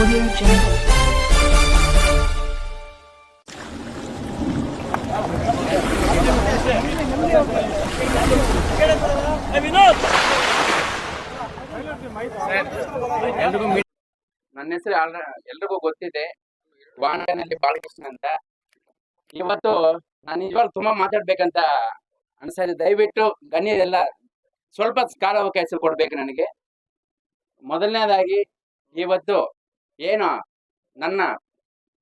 ನನ್ನ ಹೆಸರು ಎಲ್ರಿಗೂ ಗೊತ್ತಿದೆ. ವಾಣನಲ್ಲಿ ಬಾಲಕೃಷ್ಣ ಅಂತ. ಇವತ್ತು ನಾನು ನಿಜವಾಗ್ಲೂ ತುಂಬಾ ಮಾತಾಡ್ಬೇಕಂತ ಅನ್ಸಿದೆ ದಯವಿಟ್ಟು ಗಣ್ಯರೆಲ್ಲ ಸ್ವಲ್ಪ ಕಾಲಾವಕಾಶ ಕೊಡ್ಬೇಕು ನನಗೆ. ಮೊದಲನೇದಾಗಿ, ಇವತ್ತು ಏನು ನನ್ನ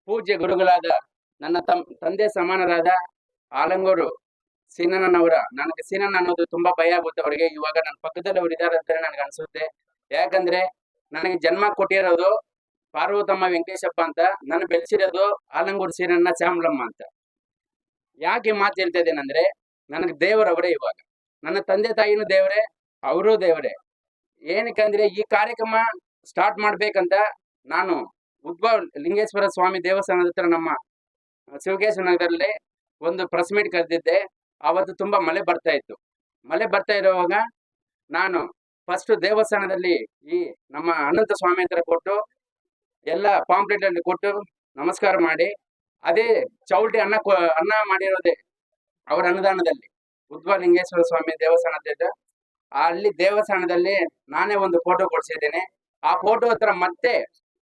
ಪೂಜ್ಯ ಗುರುಗಳಾದ ನನ್ನ ತಮ್, ತಂದೆ ಸಮಾನರಾದ ಆಲಂಗೂರು ಸೀನಣ್ಣನವರ, ನನಗೆ ಸೀನಣ್ಣ ಅನ್ನೋದು ತುಂಬಾ ಭಯ ಆಗುತ್ತೆ ಅವರಿಗೆ. ಇವಾಗ ನನ್ನ ಪಕ್ಕದಲ್ಲಿ ಅವ್ರು ಇದ್ದಾರೆ ಅಂತ ನನಗೆ ಅನ್ಸುತ್ತೆ. ಯಾಕಂದ್ರೆ ನನಗೆ ಜನ್ಮ ಕೊಟ್ಟಿರೋದು ಪಾರ್ವತಮ್ಮ ವೆಂಕಟೇಶಪ್ಪ ಅಂತ, ನನ್ನ ಬೆಳೆಸಿರೋದು ಆಲಂಗೂರು ಸೀನಣ್ಣ ಶ್ಯಾಮಲಮ್ಮ ಅಂತ. ಯಾಕೆ ಮಾತು ಹೇಳ್ತಾ ಇದ್ದೇನೆಂದ್ರೆ ನನಗೆ ದೇವರವರೇ ಇವಾಗ. ನನ್ನ ತಂದೆ ತಾಯಿನೂ ದೇವರೇ, ಅವರು ದೇವರೇ. ಏನಕ್ಕಂದ್ರೆ ಈ ಕಾರ್ಯಕ್ರಮ ಸ್ಟಾರ್ಟ್ ಮಾಡ್ಬೇಕಂತ ನಾನು ಉದ್ಭವ ಲಿಂಗೇಶ್ವರ ಸ್ವಾಮಿ ದೇವಸ್ಥಾನದ ಹತ್ರ ನಮ್ಮ ಶಿವಕೇಶ್ವರ ನಗರದಲ್ಲಿ ಒಂದು ಪ್ರೆಸ್ ಮೀಟ್ ಕರೆದಿದ್ದೆ. ಅವತ್ತು ತುಂಬಾ ಮಳೆ ಬರ್ತಾ ಇತ್ತು. ಮಳೆ ಬರ್ತಾ ಇರುವಾಗ ನಾನು ಫಸ್ಟ್ ದೇವಸ್ಥಾನದಲ್ಲಿ ಈ ನಮ್ಮ ಅನಂತ ಸ್ವಾಮಿ ಹತ್ರ ಕೊಟ್ಟು ಎಲ್ಲ ಪಾಂಪ್ಲೆಟ್ ಅಲ್ಲಿ ಕೊಟ್ಟು ನಮಸ್ಕಾರ ಮಾಡಿ, ಅದೇ ಚೌಲ್ಟಿ ಅನ್ನ ಅನ್ನ ಮಾಡಿರೋದೆ ಅವರ ಅನುದಾನದಲ್ಲಿ ಉದ್ಭವ ಲಿಂಗೇಶ್ವರ ಸ್ವಾಮಿ ದೇವಸ್ಥಾನದ ಅಲ್ಲಿ ದೇವಸ್ಥಾನದಲ್ಲಿ ನಾನೇ ಒಂದು ಫೋಟೋ ಕೊಡ್ಸಿದ್ದೇನೆ. ಆ ಫೋಟೋ ಹತ್ರ ಮತ್ತೆ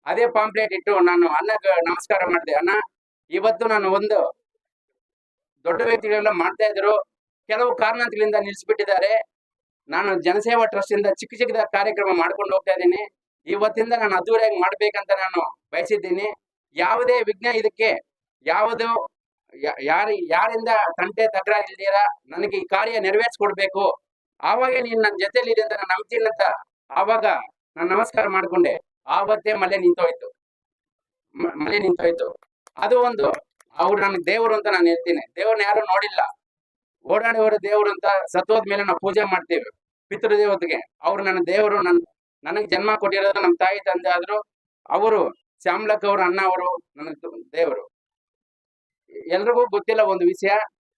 ಅದೇ ಪಾಂಪ್ಲೆಟ್ ಇಟ್ಟು ನಾನು ಅನ್ನಕ್ಕೆ ನಮಸ್ಕಾರ ಮಾಡಿದೆ. ಅಣ್ಣ, ಇವತ್ತು ನಾನು ಒಂದು ದೊಡ್ಡ ವ್ಯಕ್ತಿಗಳೆಲ್ಲ ಮಾಡ್ತಾ ಇದ್ರು. ಕೆಲವು ಕಾರಣಗಳಿಂದ ನಿಲ್ಲಿಸ್ಬಿಟ್ಟಿದ್ದಾರೆ ನಾನು ಜನಸೇವಾ ಟ್ರಸ್ಟ್ ಇಂದ ಚಿಕ್ಕ ಚಿಕ್ಕದ ಕಾರ್ಯಕ್ರಮ ಮಾಡ್ಕೊಂಡು ಹೋಗ್ತಾ ಇದ್ದೀನಿ. ಇವತ್ತಿಂದ ನಾನು ಅದ್ದೂರಿಯಾಗಿ ಮಾಡ್ಬೇಕಂತ ನಾನು ಬಯಸಿದ್ದೀನಿ. ಯಾವುದೇ ವಿಘ್ನ ಇದಕ್ಕೆ, ಯಾವುದು ಯಾರು, ಯಾರಿಂದ ತಂಟೆ ತಕರಾರು ಇಲ್ದಿರ ನನಗೆ ಈ ಕಾರ್ಯ ನೆರವೇರಿಸ್ಕೊಡ್ಬೇಕು. ಆವಾಗ ನೀನ್ ನನ್ನ ಜೊತೆಲಿ ಅಂತ ನಾನು ನಂಬ್ತೀನಿ ಆವಾಗ ನಾನು ನಮಸ್ಕಾರ ಮಾಡ್ಕೊಂಡೆ. ಆವತ್ತೇ ಮಳೆ ನಿಂತೋಯ್ತು. ಮಳೆ ನಿಂತೋಯ್ತು. ಅದು ಒಂದು, ಅವ್ರು ನನಗೆ ದೇವರು ಅಂತ ನಾನು ಹೇಳ್ತೀನಿ. ದೇವ್ರನ್ನ ಯಾರು ನೋಡಿಲ್ಲ. ಓಡಾಡೋರು ದೇವ್ರು ಅಂತ ಸತ್ವದ ಮೇಲೆ ನಾವು ಪೂಜೆ ಮಾಡ್ತೀವಿ. ಪಿತೃದೇವತೆಗೆ ಅವ್ರು ನನ್ನ ದೇವರು, ನನ್, ನನಗೆ ಜನ್ಮ ಕೊಟ್ಟಿರೋದು ನಮ್ಮ ತಾಯಿ ತಂದೆ ಆದ್ರು, ಅವರು ಶ್ಯಾಮ್ಲಕ್ ಅವ್ರ, ಅಣ್ಣ ಅವರು ನನಗೆ ದೇವರು. ಎಲ್ರಿಗೂ ಗೊತ್ತಿಲ್ಲ ಒಂದು ವಿಷಯ.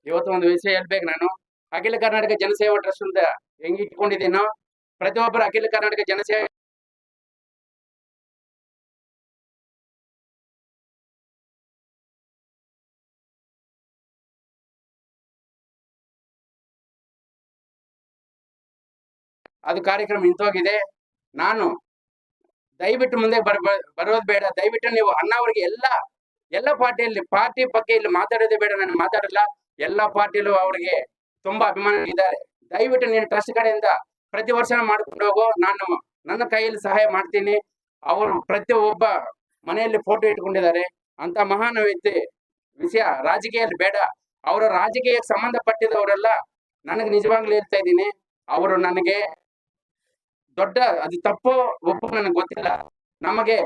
ಇವತ್ತು ಒಂದು ವಿಷಯ ಹೇಳ್ಬೇಕು ನಾನು. ಅಖಿಲ ಕರ್ನಾಟಕ ಜನಸೇವಾ ಟ್ರಸ್ಟ್ ಅಂತ ಹೆಂಗ್ ಇಟ್ಕೊಂಡಿದ್ದೀನೋ, ಪ್ರತಿಯೊಬ್ಬರು ಅಖಿಲ ಕರ್ನಾಟಕ ಜನಸೇವೆ ಅದು ಕಾರ್ಯಕ್ರಮ ನಿಂತೋಗಿದೆ ನಾನು ದಯವಿಟ್ಟು ಮುಂದೆ ಬರ್, ಬರ್- ಬರೋದು ಬೇಡ. ದಯವಿಟ್ಟು ನೀವು ಅಣ್ಣ ಅವ್ರಿಗೆ ಎಲ್ಲ ಎಲ್ಲ ಪಾರ್ಟಿಯಲ್ಲಿ, ಪಾರ್ಟಿ ಬಗ್ಗೆ ಇಲ್ಲಿ ಮಾತಾಡೋದೇ ಬೇಡ. ನಾನು ಮಾತಾಡಲ್ಲ. ಎಲ್ಲ ಪಾರ್ಟಿಲೂ ಅವ್ರಿಗೆ ತುಂಬಾ ಅಭಿಮಾನ ಇದ್ದಾರೆ. ದಯವಿಟ್ಟು ನೀನು ಟ್ರಸ್ಟ್ ಕಡೆಯಿಂದ ಪ್ರತಿ ವರ್ಷ ಮಾಡ್ಕೊಂಡು ಹೋಗು. ನಾನು ನನ್ನ ಕೈಯಲ್ಲಿ ಸಹಾಯ ಮಾಡ್ತೀನಿ. ಅವರು ಪ್ರತಿ ಒಬ್ಬ ಮನೆಯಲ್ಲಿ ಫೋಟೋ ಇಟ್ಕೊಂಡಿದ್ದಾರೆ. ಅಂತ ಮಹಾನ್ ವ್ಯಕ್ತಿ ವಿಷಯ ರಾಜಕೀಯದಲ್ಲಿ ಬೇಡ. ಅವರ ರಾಜಕೀಯಕ್ಕೆ ಸಂಬಂಧಪಟ್ಟಿದವರೆಲ್ಲ ನನಗೆ ನಿಜವಾಗ್ಲೂ ಹೇಳ್ತಾ ಇದ್ದೀನಿ. ಅವರು ನನಗೆ ದೊಡ್ಡ, ಅದು ತಪ್ಪು ಒಪ್ಪು ನನಗೆ ಗೊತ್ತಿಲ್ಲ. ನಮಗೆ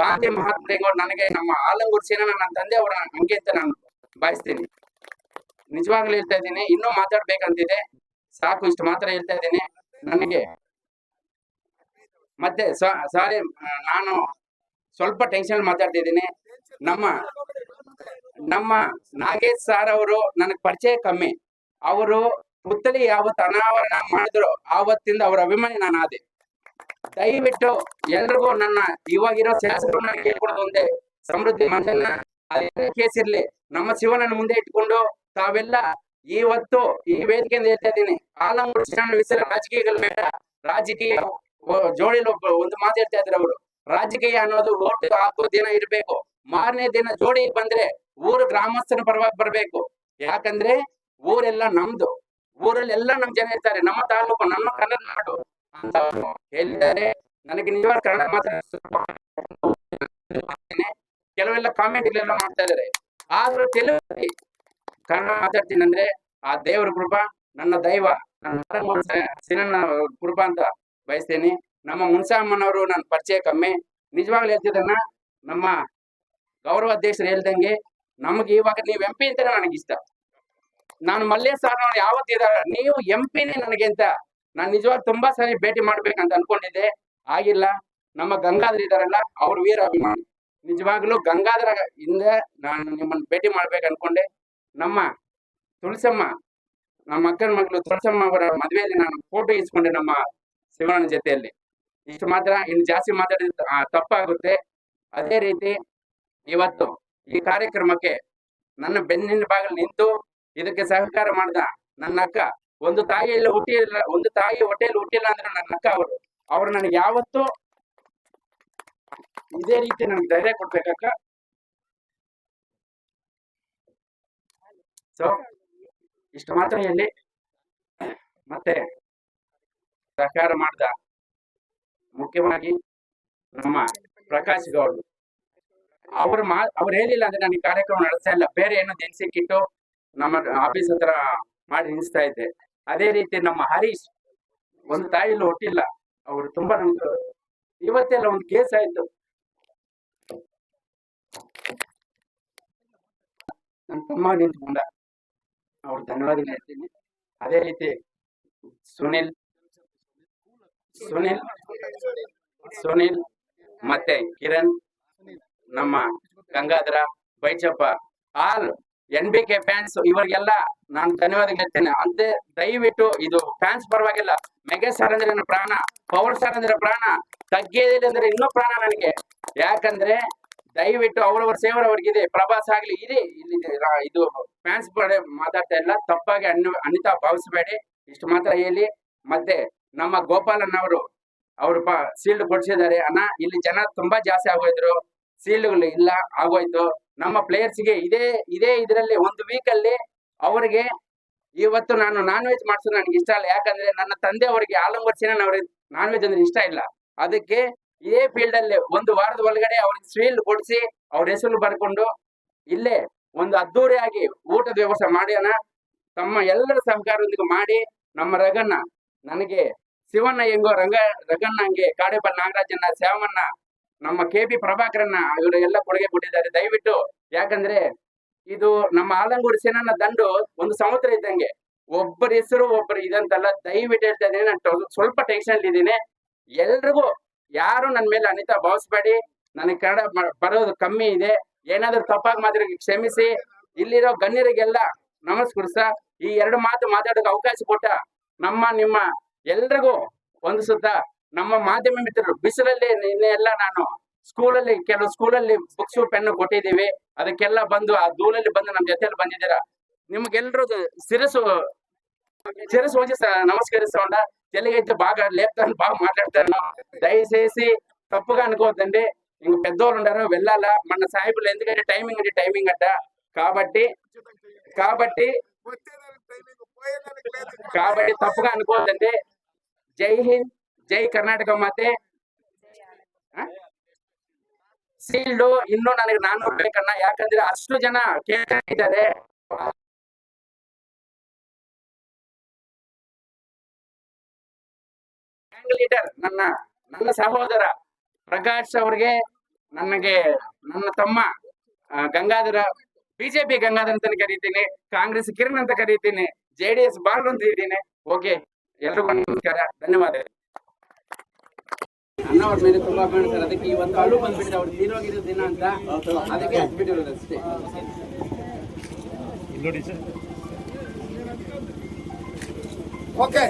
ಗಾಂಧಿ ಮಹಾತ್ಮರಿಗೂ ನನಗೆ ನಮ್ಮ ಆಲಂಗೂರು ಸೇನ ನನ್ನ ತಂದೆ ಅವರ ಹಂಗೆ ಅಂತ ನಾನು ಬಯಸ್ತೀನಿ ನಿಜವಾಗ್ಲೂ ಹೇಳ್ತಾ ಇದ್ದೀನಿ, ಇನ್ನೂ ಮಾತಾಡ್ಬೇಕಂತಿದೆ. ಸಾಕು, ಇಷ್ಟು ಮಾತ್ರ ಹೇಳ್ತಾ ಇದ್ದೀನಿ. ನನಗೆ ಮತ್ತೆ ಸಾರಿ, ನಾನು ಸ್ವಲ್ಪ ಟೆನ್ಷನ್ ಮಾತಾಡ್ತಿದ್ದೀನಿ ನಮ್ಮ ನಮ್ಮ ನಾಗೇಶ್ ಸಾರ್ ಅವರು ನನಗೆ ಪರಿಚಯ ಕಮ್ಮಿ. ಅವರು ಪುತ್ತಲಿ ಯಾವತ್ತು ಅನಾವರಣ ಮಾಡಿದ್ರು, ಆವತ್ತಿಂದ ಅವರ ಅಭಿಮಾನಿ ನಾನು ಆದೆ ದಯವಿಟ್ಟು ಎಲ್ರಿಗೂ ನನ್ನ ಇವಾಗಿರೋ ಶಾಸಕರನ್ನ ನನಗೆ ಹೇಳ್ಕೊಡೋದು ಒಂದೇ ಸಮೃದ್ಧಿ ಅದೇ ಕೇಸ್ ಇರ್ಲಿ, ನಮ್ಮ ಶಿವನನ್ನು ಮುಂದೆ ಇಟ್ಕೊಂಡು ತಾವೆಲ್ಲ ಇವತ್ತು ಈ ವೇದಿಕೆಯಿಂದ ಹೇಳ್ತಾ ಇದ್ದೀನಿ. ಆಲಂಗೂರು ಶಿವಣ್ಣ ವಿಸರ ರಾಜಕೀಯಗಳು ಬೇಡ ರಾಜಕೀಯ ಒ- ಒಬ್ಬ ಒಂದು ಮಾತು ಹೇಳ್ತಾ ಇದ್ರು ಅವರು. ರಾಜಕೀಯ ಅನ್ನೋದು ಓಟ್ ಹಾಕೋ ದಿನ ಇರ್ಬೇಕು. ಮಾರನೇ ದಿನ ಜೋಡಿ ಬಂದ್ರೆ ಊರು ಗ್ರಾಮಸ್ಥರು ಪರವಾಗಿ ಬರ್ಬೇಕು. ಯಾಕಂದ್ರೆ ಊರೆಲ್ಲ ನಮ್ದು. ಊರಲ್ಲೆಲ್ಲ ನಮ್ ಜನ ಇರ್ತಾರೆ. ನಮ್ಮ ತಾಲೂಕು, ನಮ್ಮ ಕನ್ನಡ ನಾಡು. ಅಂತ ಅವರು ಹೇಳಿದ್ದಾರೆ. ನನಗೆ ನಿಜವಾದ ಕನ್ನಡ ಮಾತಾಡ್ತೀನಿ ಕೆಲವೆಲ್ಲ ಕಾಮೆಂಟ್ ಇಲ್ಲೆಲ್ಲ ಮಾಡ್ತಾ ಇದಾರೆ ಆದ್ರೂ ತೆಲುಗು ಕನ್ನಡ ಮಾತಾಡ್ತೀನಿ ಅಂದ್ರೆ ಆ ದೇವರ ಕೃಪಾ, ನನ್ನ ದೈವ, ನನ್ನ ಕೃಪಾ ಅಂತ ಬಯಸ್ತೇನೆ. ನಮ್ಮ ಮುನ್ಸಾಮ್ಮನವರು ನನ್ನ ಪರಿಚಯ ಕಮ್ಮಿ. ನಿಜವಾಗ್ಲೂ ಹೇಳ್ತಿದ್ದನ್ನ ನಮ್ಮ ಗೌರವ ಅಧ್ಯಕ್ಷರು ಹೇಳ್ದಂಗೆ ನಮಗೆ ಇವಾಗ ನೀವು ಎಂ ಪಿ ಅಂತಾನೆ ನನಗಿಷ್ಟ. ನಾನು ಮಲ್ಲೇಶ್ ಸರ್ ಯಾವತ್ತಿದ್ದಾರೆ, ನೀವು ಎಂ ಪಿನೇ ನನಗೆ ಅಂತ ನಾನು ನಿಜವಾಗ ತುಂಬಾ ಸರಿ ಭೇಟಿ ಮಾಡ್ಬೇಕಂತ ಅನ್ಕೊಂಡಿದ್ದೆ. ಆಗಿಲ್ಲ. ನಮ್ಮ ಗಂಗಾಧರ್ ಇದಾರಲ್ಲ, ಅವ್ರ ವೀರ ಅಭಿಮಾನಿ. ನಿಜವಾಗ್ಲೂ ಗಂಗಾಧರ ಹಿಂದೆ ನಾನು ನಿಮ್ಮನ್ನ ಭೇಟಿ ಮಾಡ್ಬೇಕು ಅನ್ಕೊಂಡೆ. ನಮ್ಮ ತುಳಸಮ್ಮ, ನಮ್ಮ ಅಕ್ಕನ ಮಗಳು ತುಳಸಮ್ಮ ಅವರ ಮದುವೆಯಲ್ಲಿ ನಾನು ಫೋಟೋ ಇಸ್ಕೊಂಡೆ ನಮ್ಮ ಶಿವಣ್ಣನ ಜೊತೆಯಲ್ಲಿ. ಇಷ್ಟು ಮಾತ್ರ, ಇನ್ನು ಜಾಸ್ತಿ ಮಾತಾಡಿದ ತಪ್ಪಾಗುತ್ತೆ. ಅದೇ ರೀತಿ ಇವತ್ತು ಈ ಕಾರ್ಯಕ್ರಮಕ್ಕೆ ನನ್ನ ಬೆನ್ನಿನ ಬಾಗಿಲು ನಿಂತು ಇದಕ್ಕೆ ಸಹಕಾರ ಮಾಡಿದ ನನ್ನ ಅಕ್ಕ ಒಂದು ತಾಯಿಯಲ್ಲಿ ಹುಟ್ಟಿಲ್ಲ ಒಂದು ತಾಯಿ ಹೊಟ್ಟೆಯಲ್ಲಿ ಹುಟ್ಟಿಲ್ಲ ಅಂದ್ರೆ ನನ್ನ ಅಕ್ಕ ಅವರು. ಅವ್ರು ನನಗೆ ಯಾವತ್ತೂ ಇದೇ ರೀತಿ ನನ್ಗೆ ಧೈರ್ಯ ಕೊಡ್ಬೇಕಕ್ಕ. ಸೊ ಇಷ್ಟು ಮಾತ್ರ ಹೇಳಿ. ಮತ್ತೆ ಸಹಕಾರ ಮಾಡಿದ ಮುಖ್ಯವಾಗಿ ನಮ್ಮ ಪ್ರಕಾಶ್ ಗೌಡ್ ಅವ್ರು ಮಾ ಅವ್ರು ಹೇಳಿಲ್ಲ ಅಂದ್ರೆ ನನಗೆ ಕಾರ್ಯಕ್ರಮ ನಡೆಸ್ತಾ ಇಲ್ಲ. ಬೇರೆ ಏನೋ ದಿನಸಿಕ್ಕಿಟ್ಟು ನಮ್ಮ ಆಫೀಸ್ ಹತ್ರ ಮಾಡಿ ನಿಲ್ಲಿಸ್ತಾ ಇದ್ದೆ. ಅದೇ ರೀತಿ ನಮ್ಮ ಹರೀಶ್ ಒಂದು ತಾಯಿಲು ಹುಟ್ಟಿಲ್ಲ. ಅವರು ತುಂಬಾ ನಮ್ಗೆ ಇವತ್ತೆಲ್ಲ ಒಂದು ಕೇಸ್ ಆಯ್ತು. ನನ್ನ ತಮ್ಮ ನಿಂತ್ಕೊಂಡ. ಅವ್ರು ಧನ್ಯವಾದ ಹೇಳ್ತೀನಿ. ಅದೇ ರೀತಿ ಸುನಿಲ್ ಸುನಿಲ್ ಸುನಿಲ್ ಮತ್ತೆ ಕಿರಣ್, ನಮ್ಮ Gangadhara, Baichappa all N B K fans ಇವರಿಗೆಲ್ಲ ನಾನು ಧನ್ಯವಾದ ಹೇಳ್ತೇನೆ. ಅಂತೆ ದಯವಿಟ್ಟು ಇದು ಫ್ಯಾನ್ಸ್ ಪರವಾಗಿಲ್ಲ ಮೆಗೆ ಸರ್ ಅಂದ್ರೆ ಪ್ರಾಣ ಪವರ್ ಸರ್ ಅಂದ್ರೆ ಪ್ರಾಣ, ತಗ್ಗೇದಿಲ್ಲ ಅಂದ್ರೆ ಇನ್ನೂ ಪ್ರಾಣ ನನಗೆ. ಯಾಕಂದ್ರೆ ದಯವಿಟ್ಟು ಅವರವರ ಸೇವರ್ ಅವ್ರಿಗಿದೆ, ಪ್ರಭಾಸ್ ಆಗ್ಲಿ ಇದೆ ಇಲ್ಲಿ ಇದು ಫ್ಯಾನ್ಸ್ ಪಡೆ ಮಾತಾಡ್ತಾ ಇಲ್ಲ. ತಪ್ಪಾಗಿ ಅನ್ನ, ಅನಿತಾ ಭಾವಿಸಬೇಡಿ. ಇಷ್ಟು ಮಾತ್ರ ಹೇಳಿ. ಮತ್ತೆ ನಮ್ಮ ಗೋಪಾಲನ್ ಅವರು ಅವರು ಸೀಲ್ಡ್ ಕೊಡ್ಸಿದ್ದಾರೆ. ಅಣ್ಣ, ಇಲ್ಲಿ ಜನ ತುಂಬಾ ಜಾಸ್ತಿ ಆಗೋಯ್ದ್ರು ಸೀಲ್ಡ್ಗಳು ಇಲ್ಲ, ಆಗೋಯ್ತು. ನಮ್ಮ ಪ್ಲೇಯರ್ಸ್ಗೆ ಇದೇ ಇದೇ ಇದರಲ್ಲಿ ಒಂದು ವೀಕಲ್ಲಿ ಅವರಿಗೆ ಇವತ್ತು ನಾನು ನಾನ್ ವೆಜ್ ಮಾಡಿಸೋದು ನನಗೆ ಇಷ್ಟ ಇಲ್ಲ ಯಾಕಂದ್ರೆ ನನ್ನ ತಂದೆ ಅವರಿಗೆ ಆಲಂಬರ್ಸಿನ ಅವ್ರಿಗೆ ನಾನ್ ವೆಜ್ ಅಂದ್ರೆ ಇಷ್ಟ ಇಲ್ಲ. ಅದಕ್ಕೆ ಇದೇ ಫೀಲ್ಡ್ ಅಲ್ಲಿ ಒಂದು ವಾರದ ಒಳಗಡೆ ಅವ್ರಿಗೆ ಸ್ವೀಲ್ ಕೊಡಿಸಿ ಅವ್ರ ಹೆಸರು ಬರ್ಕೊಂಡು ಇಲ್ಲೇ ಒಂದು ಅದ್ದೂರಿಯಾಗಿ ಊಟದ ವ್ಯವಸ್ಥೆ ಮಾಡ್ಯಾನ. ತಮ್ಮ ಎಲ್ಲರ ಸಹಕಾರದೊಂದಿಗೆ ಮಾಡಿ ನಮ್ಮ ರಗನ್ನ ನನಗೆ ಶಿವಣ್ಣ ಹೆಂಗೋ, ರಂಗ, ರಗಣ್ಣಂಗೆ ಕಾಡೆಪ್ಪ ನಾಗರಾಜನ್ನ ಶ್ಯಾಮಣ್ಣ ನಮ್ಮ ಕೆ ಪಿ ಪ್ರಭಾಕರನ್ನ ಇವರು ಎಲ್ಲ ಕೊಡುಗೆ ಕೊಟ್ಟಿದ್ದಾರೆ. ದಯವಿಟ್ಟು ಯಾಕಂದ್ರೆ ಇದು ನಮ್ಮ ಆಲಂಗೂರು ಸೇನನ ದಂಡು ಒಂದು ಸಮುದ್ರ ಇದ್ದಂಗೆ. ಒಬ್ಬರ ಹೆಸರು, ಒಬ್ಬರು ಇದಂತಲ್ಲ, ದಯವಿಟ್ಟು ಹೇಳ್ತಾ ಇದ್ದೀನಿ. ನಾನು ಸ್ವಲ್ಪ ಟೆನ್ಷನ್ ಇದ್ದೀನಿ. ಎಲ್ರಿಗೂ, ಯಾರು ನನ್ನ ಮೇಲೆ ಅನಿತಾ ಭಾವಿಸ್ಬೇಡಿ ನನಗೆ ಕನ್ನಡ ಬರೋದು ಕಮ್ಮಿ ಇದೆ. ಏನಾದ್ರೂ ತಪ್ಪಾಗಿ ಮಾತ್ರ ಕ್ಷಮಿಸಿ. ಇಲ್ಲಿರೋ ಗಣ್ಯರಿಗೆಲ್ಲ ನಮಸ್ಕರಿಸ ಈ ಎರಡು ಮಾತು ಮಾತಾಡೋಕೆ ಅವಕಾಶ ಕೊಟ್ಟ ನಮ್ಮ, ನಿಮ್ಮ ಎಲ್ರಿಗೂ ಒಂದು ಸುತ್ತ ನಮ್ಮ ಮಾಧ್ಯಮ ಮಿತ್ರರು ಬಿಸಿಲಲ್ಲಿ ನಿನ್ನೆ ಎಲ್ಲ ನಾನು ಸ್ಕೂಲಲ್ಲಿ ಕೆಲವು ಸ್ಕೂಲಲ್ಲಿ ಬುಕ್ಸ್ ಪೆನ್ ಕೊಟ್ಟಿದ್ದೀವಿ ಅದಕ್ಕೆಲ್ಲ ಬಂದು ಆ ಧೂಳಲ್ಲಿ ಬಂದು ನಮ್ಮ ಜೊತೆಲಿ ಬಂದಿದ್ದೀರಾ ನಿಮ್ಗೆಲ್ರು ಶಿರಸು ಶಿರಸು ಹೋಗಿ నమస్కరిస్తా తెలుగైతే బాగా లేపుతాను బాగా మాట్లాడతాను దయచేసి తప్పుగా అనుకోవద్దండి ఇంక పెద్దోళ్ళు ఉండారు వెళ్ళాలా మన సాహిబులు ఎందుకంటే టైమింగ్ అంటే టైమింగ్ అట్ట కాబట్టి కాబట్టి కాబట్టి తప్పుగా అనుకోవద్దండి జై హింద్ జై ಕರ್ನಾಟಕ ಮಾತೆ. ಸೀಲ್ಡು ಇನ್ನು ನನಗೆ ನಾನು ಬೇಕಣ್ಣ ಯಾಕಂದ್ರೆ ಅಷ್ಟು ಜನ ಕೇಳಿದ್ದಾರೆ ಲೀಡರ್ ನನ್ನ ನನ್ನ ಸಹೋದರ ಪ್ರಕಾಶ್ ಅವ್ರಿಗೆ, ನನಗೆ, ನನ್ನ ತಮ್ಮ ಗಂಗಾಧರ, ಬಿಜೆಪಿ ಗಂಗಾಧರ ಅಂತ ಕರೀತೀನಿ, ಕಾಂಗ್ರೆಸ್ ಕಿರಣ್ ಅಂತ ಕರೀತೀನಿ, ಜೆ ಡಿ ಎಸ್ ಬಾಲ್ ಅಂತ ಇದ್ದೀನಿ. ಓಕೆ, ಎಲ್ರಿಗೂ ನಮಸ್ಕಾರ ಧನ್ಯವಾದ ಅಣ್ಣ ಅವ್ರ ಮೇಲೆ ತುಂಬಾ ಅದಕ್ಕೆ ಇವತ್ತು ಅಳು ಬಂದ್ಬಿಟ್ಟಿದೆ. ಅವ್ರು ತೀರೋಗಿರೋ ದಿನ ಅಂತ ಅದಕ್ಕೆ ಹಚ್ಬಿಟ್ಟಿರೋದು ಅಷ್ಟೇ. ಓಕೆ